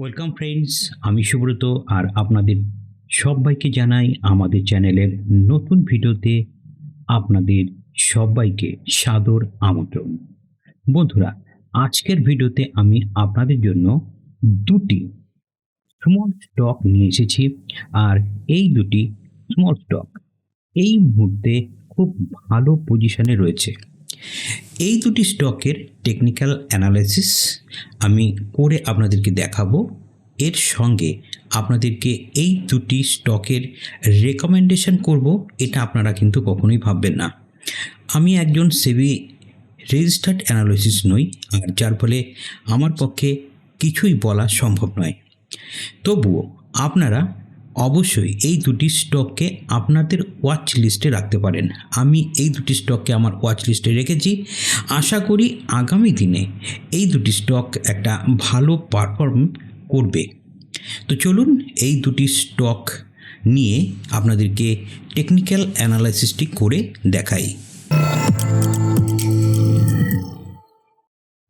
Welcome friends আমি সুব্রত আর আপনাদের সবাইকে জানাই আমাদের চ্যানেলের নতুন ভিডিওতে আপনাদের সবাইকে সাদর আমন্ত্রণ। বন্ধুরা, আজকের ভিডিওতে আমি আপনাদের জন্য দুটি স্মল স্টক নিয়ে এসেছি আর এই দুটি স্মল স্টক এই মুহূর্তে খুব ভালো পজিশনে রয়েছে। এই দুটি স্টকের টেকনিক্যাল অ্যানালাইসিস আমি করে আপনাদেরকে দেখাবো। এর সঙ্গে আপনাদেরকে এই দুটি স্টকের রেকমেন্ডেশন করব, এটা আপনারা কিন্তু কখনোই ভাববেন না। আমি একজন সেবি রেজিস্টার্ড অ্যানালাইসিস নই, আর যার ফলে আমার পক্ষে কিছুই বলা সম্ভব নয়। তবুও আপনারা অবশ্যই এই দুটি স্টককে আপনাদের ওয়াচ লিস্টে রাখতে পারেন। আমি এই দুটি স্টককে আমার ওয়াচ লিস্টে রেখেছি। আশা করি আগামী দিনে এই দুটি স্টক একটা ভালো পারফর্ম করবে। তো চলুন এই দুটি স্টক নিয়ে আপনাদেরকে টেকনিক্যাল অ্যানালাইসিসটি করে দেখাই।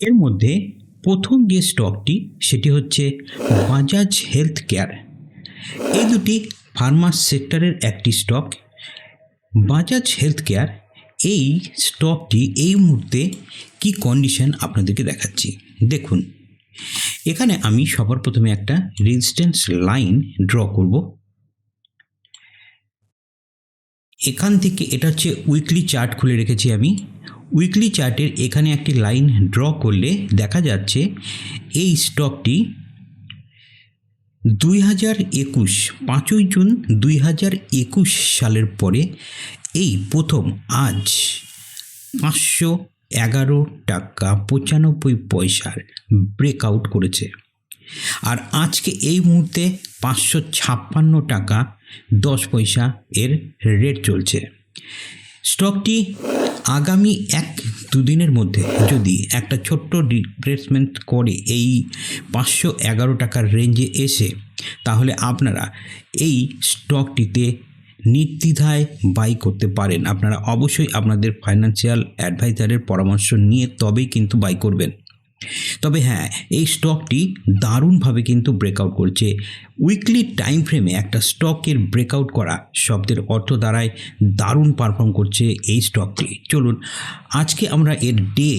এর মধ্যে প্রথম যে স্টকটি, সেটি হচ্ছে বাজাজ হেলথ কেয়ার এই দুটি ফার্মা সেক্টরের একটি স্টক বাজাজ হেলথ কেয়ার এই স্টকটি এই মুহূর্তে কি কন্ডিশন আপনাদেরকে দেখাচ্ছি। দেখুন, এখানে আমি সবার প্রথমে একটা রেজিস্ট্যান্স লাইন ড্র করব। এখান থেকে এটা হচ্ছে উইকলি চার্ট খুলে রেখেছি আমি। উইকলি চার্টের এখানে একটি লাইন ড্র করলে দেখা যাচ্ছে এই স্টকটি দুই হাজার একুশ, পাঁচই জুন দুই হাজার একুশ সালের পরে এই প্রথম আজ পাঁচশো এগারো টাকা পঁচানব্বই পয়সার ব্রেকআউট করেছে। আর আজকে এই মুহূর্তে পাঁচশো ছাপ্পান্ন টাকা দশ পয়সা এর রেট চলছে। স্টকটি আগামী এক দুদিনের মধ্যে যদি একটা ছোট্ট রিপ্লেসমেন্ট করে এই পাঁচশো এগারো টাকার রেঞ্জে এসে, তাহলে আপনারা এই স্টকটিতে নির্দ্বিধায় বাই করতে পারেন। আপনারা অবশ্যই আপনাদের ফাইন্যান্সিয়াল অ্যাডভাইজারের পরামর্শ নিয়ে তবেই কিন্তু বাই করবেন। তবে হ্যাঁ এই স্টকটি দারুণভাবে কিন্তু ব্রেকআউট করছে। উইকলি টাইম ফ্রেমে একটা স্টকের ব্রেকআউট করা শব্দের অর্থ দ্বারায় দারুণ পারফর্ম করছে এই স্টকটি চলুন, আজকে আমরা এর ডে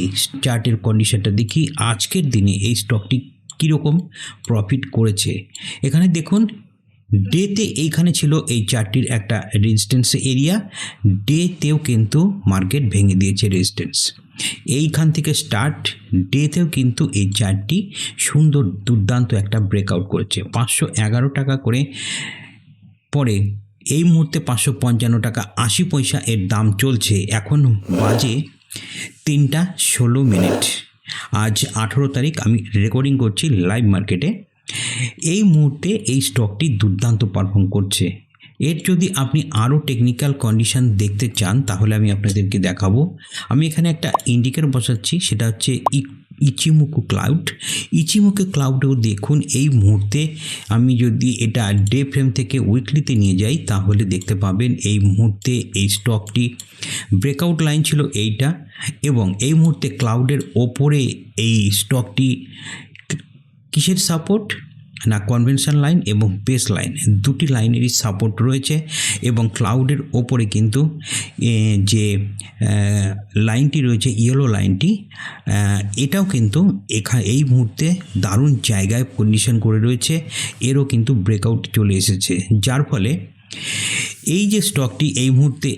চার্টের কন্ডিশনটা দেখি। আজকের দিনে এই স্টকটি কীরকম প্রফিট করেছে? এখানে দেখুন ডেতে এইখানে ছিল এই চারটির একটা রেজিস্ট্যান্স এরিয়া ডেতেও কিন্তু মার্কেট ভেঙে দিয়েছে রেজিস্ট্যান্স এইখান থেকে স্টার্ট ডেতেও কিন্তু এই চারটি সুন্দর দুর্দান্ত একটা ব্রেকআউট করেছে। পাঁচশো এগারো টাকা করে পরে এই মুহূর্তে পাঁচশো পঞ্চান্ন টাকা আশি পয়সা এর দাম চলছে। এখন বাজে তিনটা ষোলো মিনিট। আজ আঠেরো তারিখ আমি রেকর্ডিং করছি লাইভ মার্কেটে এই মুহূর্তে এই স্টকটি দুর্দান্ত পারফর্ম করছে। এর যদি আপনি আরও টেকনিক্যাল কন্ডিশন দেখতে চান, তাহলে আমি আপনাদেরকে দেখাবো। আমি এখানে একটা ইন্ডিকেটর বসাচ্ছি, সেটা হচ্ছে ইচিমুকু ক্লাউড ইচিমুকু ক্লাউডেও দেখুন, এই মুহূর্তে আমি যদি এটা ডে ফ্রেম থেকে উইকলিতে নিয়ে যাই, তাহলে দেখতে পাবেন এই মুহূর্তে এই স্টকটি ব্রেকআউট লাইন ছিল এইটা, এবং এই মুহূর্তে ক্লাউডের ওপরে এই স্টকটি কিসের সাপোর্ট না কনভেনশন লাইন এবং বেস লাইন দুটি লাইনেরই সাপোর্ট রয়েছে এবং ক্লাউডের ওপরে কিন্তু যে লাইনটি রয়েছে ইয়েলো লাইনটি এটাও কিন্তু এখা, এই মুহূর্তে দারুণ জায়গায় কন্ডিশন করে রয়েছে। এরও কিন্তু ব্রেকআউট চলে এসেছে। যার ফলে এই যে স্টকটি এই মুহূর্তে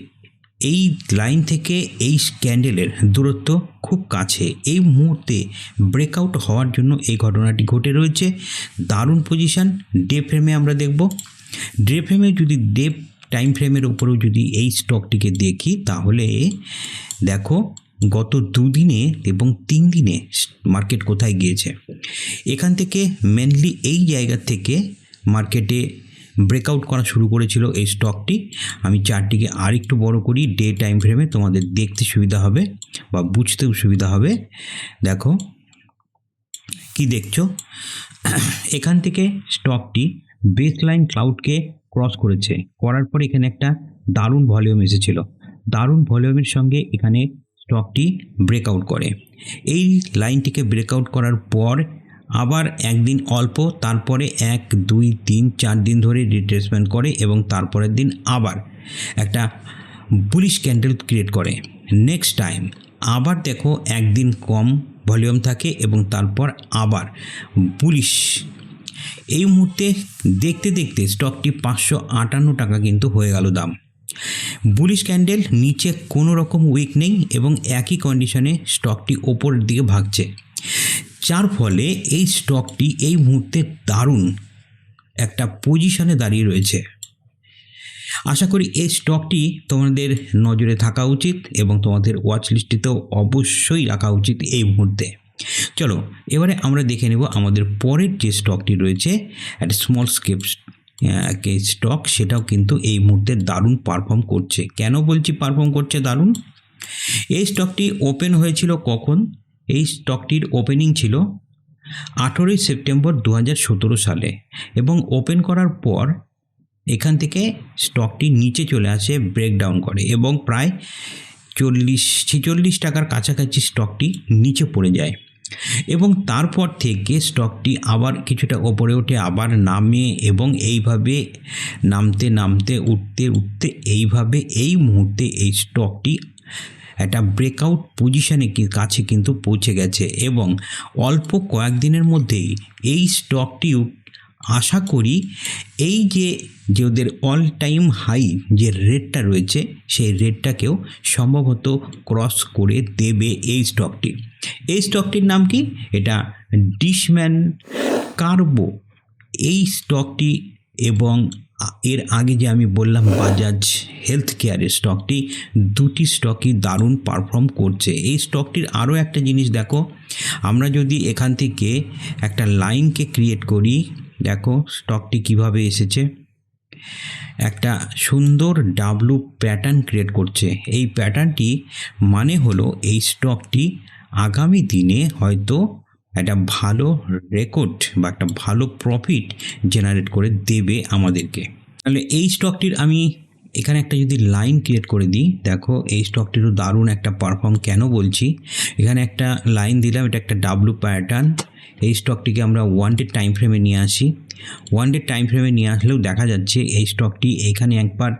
এই লাইন থেকে এই ক্যান্ডেলের দূরত্ব খুব কাছে। এই মুহূর্তে ব্রেকআউট হওয়ার জন্য এই ঘটনাটি ঘটে রয়েছে। দারুণ পজিশান ডে ফ্রেমে আমরা দেখব। ডে ফ্রেমে যদি ডে টাইম ফ্রেমের উপরেও যদি এই স্টকটিকে দেখি, তাহলে দেখো গত দুদিনে এবং তিন দিনে মার্কেট কোথায় গিয়েছে? এখান থেকে মেনলি এই জায়গা থেকে মার্কেটে ব্রেকআউট করা শুরু করেছিল এই স্টকটি আমি চারটিকে আর একটু বড় করি ডে টাইম ফ্রেমে তোমাদের দেখতে সুবিধা হবে বা বুঝতেও সুবিধা হবে। দেখো, কি দেখছ? এখান থেকে স্টকটি বেস লাইন ক্লাউডকে ক্রস করেছে। করার পর এখানে একটা দারুণ ভলিউম এসেছিল। দারুণ ভলিউমের সঙ্গে এখানে স্টকটি ব্রেকআউট করে। এই লাইনটিকে ব্রেকআউট করার পর আবার একদিন অল্প, তারপরে এক, দুই, তিন, চার দিন ধরে রিট্রেসমেন্ট করে এবং তারপরের দিন আবার একটা বুলিশ ক্যান্ডেল ক্রিয়েট করে। নেক্সট টাইম আবার দেখো একদিন কম ভলিউম থাকে এবং তারপর আবার বুলিশ এই মুহূর্তে দেখতে দেখতে স্টকটি পাঁচশো আটান্ন টাকা কিন্তু হয়ে গেল দাম। বুলিশ ক্যান্ডেল নিচে কোনো রকম উইক নেই এবং একই কন্ডিশনে স্টকটি ওপরের দিকে ভাগছে। যার ফলে এই স্টকটি এই মুহূর্তে দারুণ একটা পজিশনে দাঁড়িয়ে রয়েছে। আশা করি এই স্টকটি তোমাদের নজরে থাকা উচিত এবং তোমাদের ওয়াচ লিস্টেতেও অবশ্যই রাখা উচিত এই মুহূর্তে। চলো, এবারে আমরা দেখে নেব আমাদের পরের যে স্টকটি রয়েছে একটা স্মল স্কেপ স্টক সেটাও কিন্তু এই মুহূর্তে দারুণ পারফর্ম করছে। কেন বলছি পারফর্ম করছে দারুণ? এই স্টকটি ওপেন হয়েছিল কখন? এই স্টকটির ওপেনিং ছিল আঠেরোই সেপ্টেম্বর দু হাজার সতেরো সালে এবং ওপেন করার পর এখান থেকে স্টকটি নিচে চলে আসে ব্রেকডাউন করে এবং প্রায় চল্লিশ, ছেচল্লিশ টাকার কাছাকাছি স্টকটি নিচে পড়ে যায় এবং তারপর থেকে স্টকটি আবার কিছুটা ওপরে ওঠে আবার নামে এবং এইভাবে নামতে নামতে, উঠতে উঠতে এইভাবে এই মুহূর্তে এই স্টকটি একটা ব্রেকআউট পজিশনে কাছে কিন্তু পৌঁছে গেছে এবং অল্প কয়েকদিনের মধ্যেই এই স্টকটিও আশা করি এই যে যে ওদের অল টাইম হাই যে রেটটা রয়েছে, সেই রেটটাকেও সম্ভবত ক্রস করে দেবে এই স্টকটি এই স্টকটির নাম কি? এটা ডিশম্যান কার্বো এই স্টকটি এবং এর আগে যে আমি বললাম বাজাজ হেলথ কেয়ারের স্টকটি, দুটি স্টকই দারুণ পারফর্ম করছে। এই স্টকটির আরও একটা জিনিস দেখো, আমরা যদি এখান থেকে একটা লাইনকে ক্রিয়েট করি, দেখো স্টকটি কীভাবে এসেছে। একটা সুন্দর ডাবলু প্যাটার্ন ক্রিয়েট করছে। এই প্যাটার্নটি মানে হলো এই স্টকটি আগামী দিনে হয়তো একটা ভালো রেকর্ড বা একটা ভালো প্রফিট জেনারেট করে দেবে আমাদেরকে। তাহলে এই স্টকটির আমি এখানে একটা যদি লাইন ক্রিয়েট করে দিই, দেখো এই স্টকটিরও দারুণ একটা পারফর্ম কেন বলছি? এখানে একটা লাইন দিলাম, এটা একটা ডাব্লু প্যাটার্ন এই স্টকটিকে আমরা ওয়ান ডে টাইম ফ্রেমে নিয়ে আসি। ওয়ান ডে টাইম ফ্রেমে নিয়ে আসলেও দেখা যাচ্ছে এই স্টকটি এখানে একবার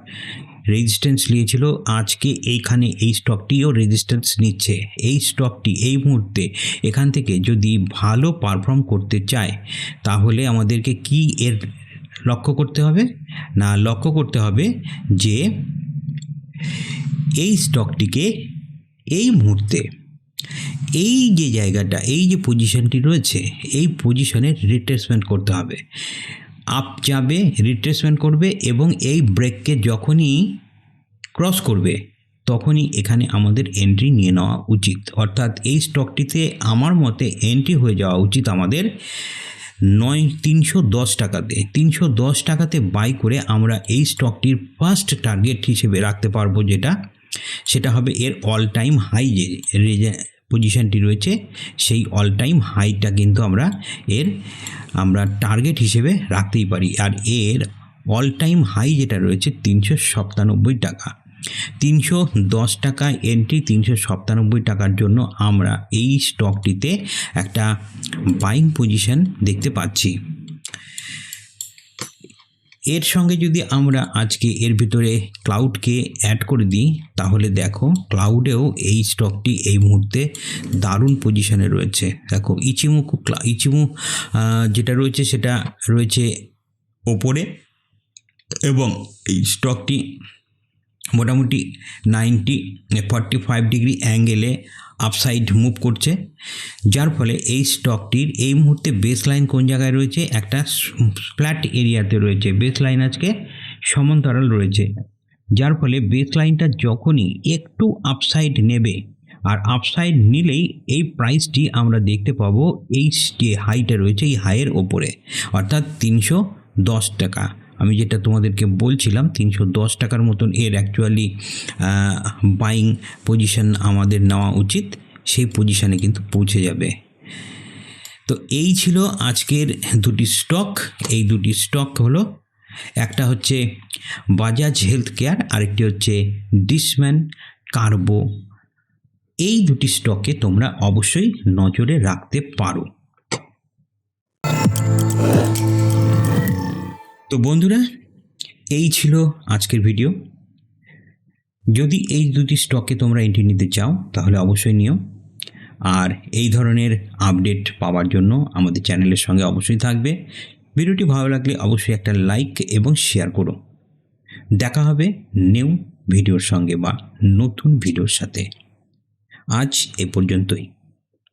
রেজিস্ট্যান্স নিয়েছিল। আজকে এইখানে এই স্টকটিও রেজিস্ট্যান্স নিচ্ছে। এই স্টকটি এই মুহূর্তে এখান থেকে যদি ভালো পারফর্ম করতে চায়, তাহলে আমাদেরকে কি এর লক্ষ্য করতে হবে? না, লক্ষ্য করতে হবে যে এই স্টকটিকে এই মুহূর্তে এই যে জায়গাটা, এই যে পজিশনটি রয়েছে, এই পজিশনের রিট্রেসমেন্ট করতে হবে। আপ যাবে রিট্রেসমেন্ট করবে এবং এই ব্রেককে যখনই ক্রস করবে, তখনই এখানে আমাদের এন্ট্রি নিয়ে নেওয়া উচিত। অর্থাৎ এই স্টকটিতে আমার মতে এন্ট্রি হয়ে যাওয়া উচিত আমাদের নয়, তিনশো দশ টাকাতে। তিনশো দশ টাকাতে বাই করে আমরা এই স্টকটির ফার্স্ট টার্গেট হিসেবে রাখতে পারব যেটা, সেটা হবে এর অল টাইম হাই যে পজিশনটি রয়েছে, সেই অল টাইম হাইটা কিন্তু আমরা এর, আমরা টার্গেট হিসেবে রাখতেই পারি। আর এর অল টাইম হাই যেটা রয়েছে তিনশো সাতানব্বই টাকা। তিনশো দশ টাকা এন্ট্রি তিনশো সাতানব্বই টাকার জন্য আমরা এই স্টকটিতে একটা বাইং পজিশন দেখতে পাচ্ছি। এর সঙ্গে যদি আমরা আজকে এর ভিতরে ক্লাউডকে অ্যাড করে দিই, তাহলে দেখো ক্লাউডেও এই স্টকটি এই মুহূর্তে দারুণ পজিশনে রয়েছে। দেখো ইচিমু ইচিমু যেটা রয়েছে সেটা রয়েছে ওপরে এবং এই স্টকটি মোটামুটি নাইনটি ফর্টি ফাইভ ডিগ্রি অ্যাঙ্গেলে আপসাইড মুভ করছে, যার ফলে এই স্টকটির এই মুহূর্তে বেস লাইন কোন জায়গায় রয়েছে? একটা ফ্ল্যাট এরিয়াতে রয়েছে। বেস লাইন আজকে সমান্তরাল রয়েছে। যার ফলে বেস লাইনটা যখনই একটু আপসাইড নেবে, আর আপসাইড নিলেই এই প্রাইসটি আমরা দেখতে পাবো এই যে হাইটা রয়েছে, এই হাইয়ের ওপরে। অর্থাৎ তিনশো দশ টাকা। আমি যেটা তোমাদেরকে বলছিলাম, তিনশো দশ টাকার মতন এর অ্যাকচুয়ালি বাইং পজিশন আমাদের নেওয়া উচিত, সেই পজিশানে কিন্তু পৌঁছে যাবে। তো এই ছিল আজকের দুটি স্টক এই দুটি স্টক হলো, একটা হচ্ছে বাজাজ হেলথ কেয়ার আরেকটি হচ্ছে ডিসম্যান কার্বো এই দুটি স্টকে তোমরা অবশ্যই নজরে রাখতে পারো। তো বন্ধুরা, এই ছিল আজকের ভিডিও যদি এই দুটি স্টকে তোমরা এন্ট্রি নিতে চাও, তাহলে অবশ্যই নিও। আর এই ধরনের আপডেট পাওয়ার জন্য আমাদের চ্যানেলের সঙ্গে অবশ্যই থাকবে। ভিডিওটি ভালো লাগলে অবশ্যই একটা লাইক এবং শেয়ার করো। দেখা হবে নিউ ভিডিওর সঙ্গে বা নতুন ভিডিওর সাথে। আজ এ পর্যন্তই।